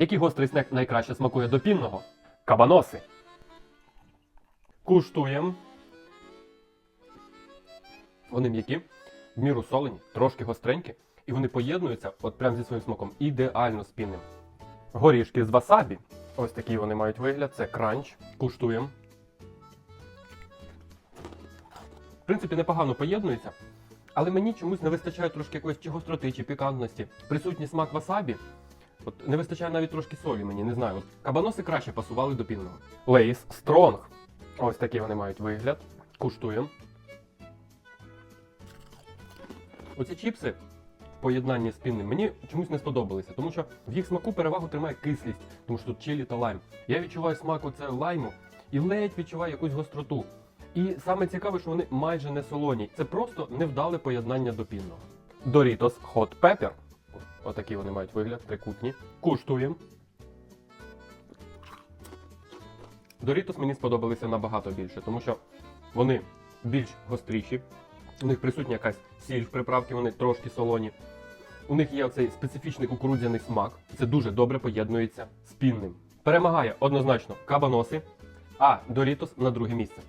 Який гострий снек найкраще смакує до пінного? Кабаноси. Куштуємо. Вони м'які, в міру солені, трошки гостренькі, і вони поєднуються от прямо зі своїм смаком ідеально з пінним. Горішки з васабі. Ось такий вони мають вигляд. Це кранч. Куштуємо. В принципі, непогано поєднується. Але мені чомусь не вистачає трошки якоїсь чи гостроти, чи пікантності. Присутній смак васабі. От не вистачає навіть трошки солі мені, не знаю. От кабаноси краще пасували до пінного. Лейс Стронг. Ось такі вони мають вигляд. Куштуємо. Оці чіпси в поєднанні з пінним мені чомусь не сподобалися, тому що в їх смаку перевагу тримає кислість, тому що тут чилі та лайм. Я відчуваю смак оце лайму і ледь відчуваю якусь гостроту. І саме цікаве, що вони майже не солоні. Це просто невдале поєднання до пінного. Doritos Hot Pepper. Отакі вони мають вигляд, трикутні. Куштуємо. Doritos мені сподобалися набагато більше, тому що вони більш гостріші. У них присутня якась сіль в приправці, вони трошки солоні. У них є оцей специфічний кукурудзяний смак. Це дуже добре поєднується з пінним. Перемагає однозначно кабаноси, а Doritos на друге місце.